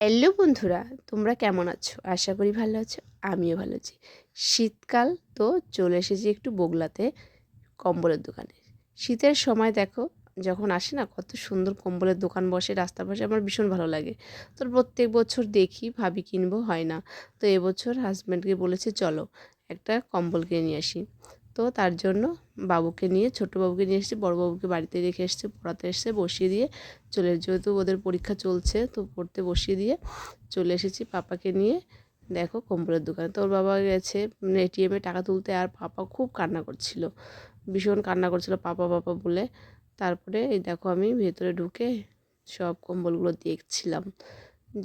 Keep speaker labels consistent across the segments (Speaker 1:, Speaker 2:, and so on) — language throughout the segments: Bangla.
Speaker 1: হ্যালো বন্ধুরা, তোমরা কেমন আছো? আশা করি ভালো আছো, আমিও ভালো আছি। শীতকাল তো চলে এসেছি একটু বগলাতে কম্বলের দোকানে। শীতের সময় দেখো, যখন আসে না, কত সুন্দর কম্বলের দোকান বসে, রাস্তার পাশে আমার ভীষণ ভালো লাগে। তো প্রত্যেক বছর দেখি, ভাবি কিনবো, হয় না। তো এবছর হাজব্যান্ডকে বলেছে, চলো একটা কম্বল কিনে নিয়ে আসি। তো তার জন্য বাবুকে নিয়ে ছোটো বাবুকে নিয়ে এসেছি, বড় বাবুকে বাড়িতে রেখে এসছে, পড়াতে এসছে, বসিয়ে দিয়ে চলে যেহেতু ওদের পরীক্ষা চলছে, তো পড়তে বসিয়ে দিয়ে চলে এসেছি পাপাকে নিয়ে। দেখো কম্বলের দোকানে। তো ওর বাবা গেছে এটিএমে টাকা তুলতে, আর পাপা খুব কান্না করছিল, ভীষণ কান্না করছিল পাপা পাপা বলে। তারপরে এই দেখো আমি ভেতরে ঢুকে সব কম্বলগুলো দেখছিলাম,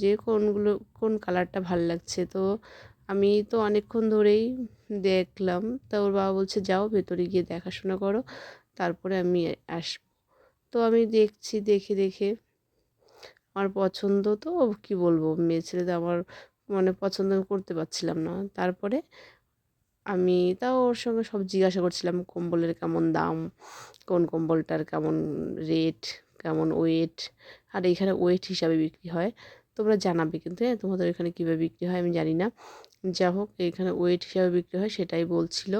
Speaker 1: যে কোনগুলো, কোন কালারটা ভালো লাগছে। তো আমি তো অনেকক্ষণ ধরেই দেখলাম। তা ওর বাবা বলছে, যাও ভেতরে গিয়ে দেখাশোনা করো, তারপরে আমি আসব। তো আমি দেখছি, দেখে দেখে। আমার পছন্দ তো, কি বলব, মেয়ে ছেলে তো আমার মানে পছন্দ করতে পারছিলাম না। তারপরে আমি তাও ওর সঙ্গে সব জিজ্ঞাসা করছিলাম, কম্বলের কেমন দাম, কোন কম্বলটার কেমন রেট কেমন ওয়েট আর এখানে ওয়েট হিসাবে বিক্রি হয়। তোমরা জানাবে কিন্তু হ্যাঁ? তোমাদের এখানে কীভাবে বিক্রি হয় আমি জানি না। যা হোক এখানে ওয়েট হিসাবে বিক্রি হয় সেটাই বলছিল।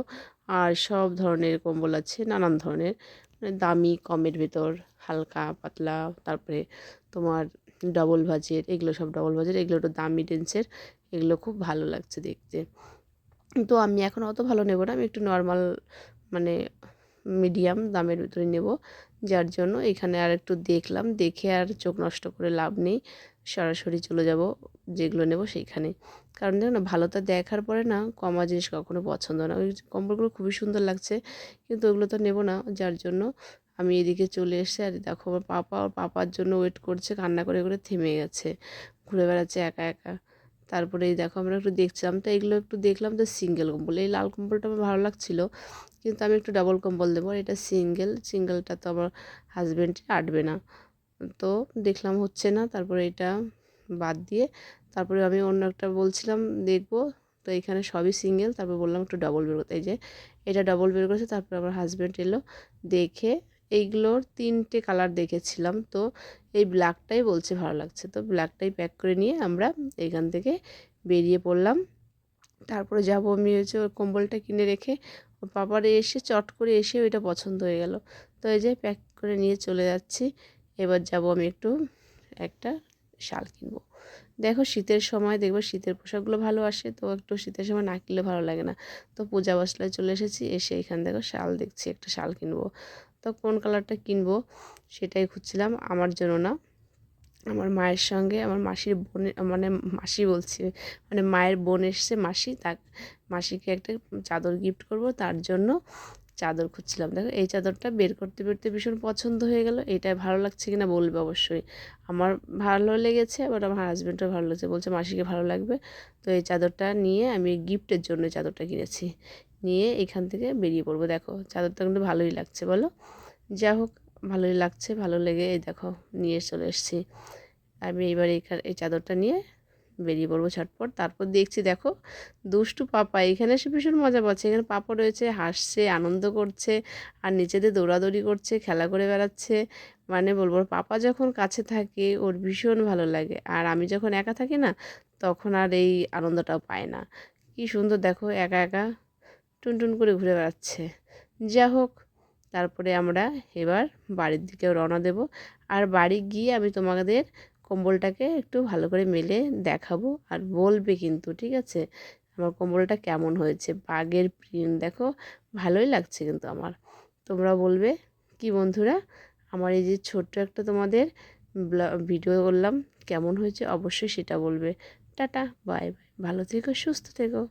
Speaker 1: আর সব ধরনের কম্বল আছে, নানান ধরনের। মানে দামি কমের ভেতর, হালকা, পাতলা, তারপরে তোমার ডবল ভাজের এগুলো সব ডবল ভাজের এগুলো একটু দামি রেঞ্জের এগুলো খুব ভালো লাগছে দেখতে। তো আমি এখন অত ভালো নেব না, আমি একটু নর্মাল মানে মিডিয়াম দামের ভিতরে নেব। যার জন্য এখানে আর একটু দেখলাম, দেখে আর চোখ নষ্ট করে লাভ নেই। সরাসরি চলে যাব, যেগুলো নেব সেইখানে। কারণ দেখো না, ভালোটা দেখার পরে না কমা জিনিস কখনো পছন্দ না। ওই কম্বলগুলো খুবই সুন্দর লাগছে, কিন্তু ওগুলো তো নেব না, যার জন্য আমি এদিকে চলে এসে আর দেখো আমার পাপা, ওর পাপার জন্য ওয়েট করছে, কান্না করে করে থেমে গেছে, ঘুরে বেড়াচ্ছে একা একা। তারপরে এই দেখো আমরা একটু দেখছিলাম, তো এগুলো একটু দেখলাম তো সিঙ্গেল কম্বল। এই লাল কম্বলটা আমার ভালো লাগছিল, কিন্তু আমি একটু ডাবল কম্বল দেবো। এটা সিঙ্গেল সিঙ্গেলটা তো আমার হাজব্যান্ড আটবে না। তো দেখলাম হচ্ছে না, তারপরে এটা বাদ দিয়ে তারপরে আমি অন্য একটা বলছিলাম, দেখব। তো এখানে সবই সিঙ্গেল, তারপর বললাম একটু ডবল বের করতে। এই যে এটা ডবল বের করেছে, তারপর আমার হাজব্যান্ড এলো, দেখে এইগুলোর তিনটে কালার দেখেছিলাম। তো এই ব্ল্যাকটাই বলছে ভালো লাগছে। তো ব্ল্যাকটাই প্যাক করে নিয়ে আমরা এখান থেকে বেরিয়ে পড়লাম। তারপরে যাব আমি হচ্ছে ওর কম্বলটা কিনে রেখে পাপারে এসে চট করে এসে ওইটা পছন্দ হয়ে গেল। তো এই যে প্যাক করে নিয়ে চলে যাচ্ছি। এবার যাব আমি একটু একটা শাল কিনবো। দেখো শীতের সময় দেখব শীতের পোশাকগুলো ভালো আসে, তো একটু শীতের সময় না কিনলে ভালো লাগে না। তো পূজা বসলায় চলে এসেছি, এসে এখান দেখো শাল দেখছি, একটা শাল কিনবো। তো কোন কালারটা কিনবো সেটাই খুঁজছিলাম, আমার জন্য না। আমার মায়ের সঙ্গে, আমার মাসির বোনের মানে মাসি বলছি মানে মায়ের বোন এসছে মাসি তা মাসিকে একটা চাদর গিফট করব, তার জন্য চাদর খুঁজছিলাম। দেখো, এই চাদরটা বের করতে, বেরতে ভীষণ পছন্দ হয়ে গেল। এটা ভালো লাগছে কিনা বলবে অবশ্যই। আমার ভালো লেগেছে আবার আমার হাজব্যান্ডও ভালো লাগছে। বলছে, মাসিকে ভালো লাগবে। তো এই চাদরটা নিয়ে আমি গিফটের জন্য চাদরটা কিনেছি। নিয়ে এখান থেকে বেরিয়ে পড়ব। দেখো, চাদরটা কিন্তু ভালোই লাগছে, বলো? যা হোক, ভালোই লাগছে, ভালো লেগে এই দেখো, নিয়ে চলে এসেছি। আমি এবার এইখানে এই চাদরটা নিয়ে বেরিয়ে পড়ব ছটপট তারপর দেখছি দেখো, দুষ্টু পাপা, এখানে এসে ভীষণ মজা পাচ্ছে। এখানে পাপা রয়েছে, হাসছে, আনন্দ করছে, আর নিচেতে দৌড়াদৌড়ি করছে, খেলা করে বেড়াচ্ছে। মানে বলব, পাপা যখন কাছে থাকে, ওর ভীষণ ভালো লাগে। আর আমি যখন একা থাকি না, তখন আর এই আনন্দটাও পায় না। কি সুন্দর দেখো, একা একা টুনটুন করে ঘুরে বেড়াচ্ছে। যা হোক, তারপরে আমরা এবার বাড়ির দিকেও রওনা দেব। আর বাড়ি গিয়ে আমি তোমাদের কম্বলটাকে একটু ভালো করে মেলে দেখাবো আর বলবে কিন্তু, ঠিক আছে? আমার কম্বলটা কেমন হয়েছে? বাঘের প্রিন্ট দেখো, ভালোই লাগছে কিন্তু আমার। তোমরা বলবে, কি বন্ধুরা, আমার এই যে ছোট্ট একটা তোমাদের ভিডিও করলাম, কেমন হয়েছে? অবশ্যই সেটা বলবে। Tata, bye bye. ভালো থেকো, সুস্থ থেকো।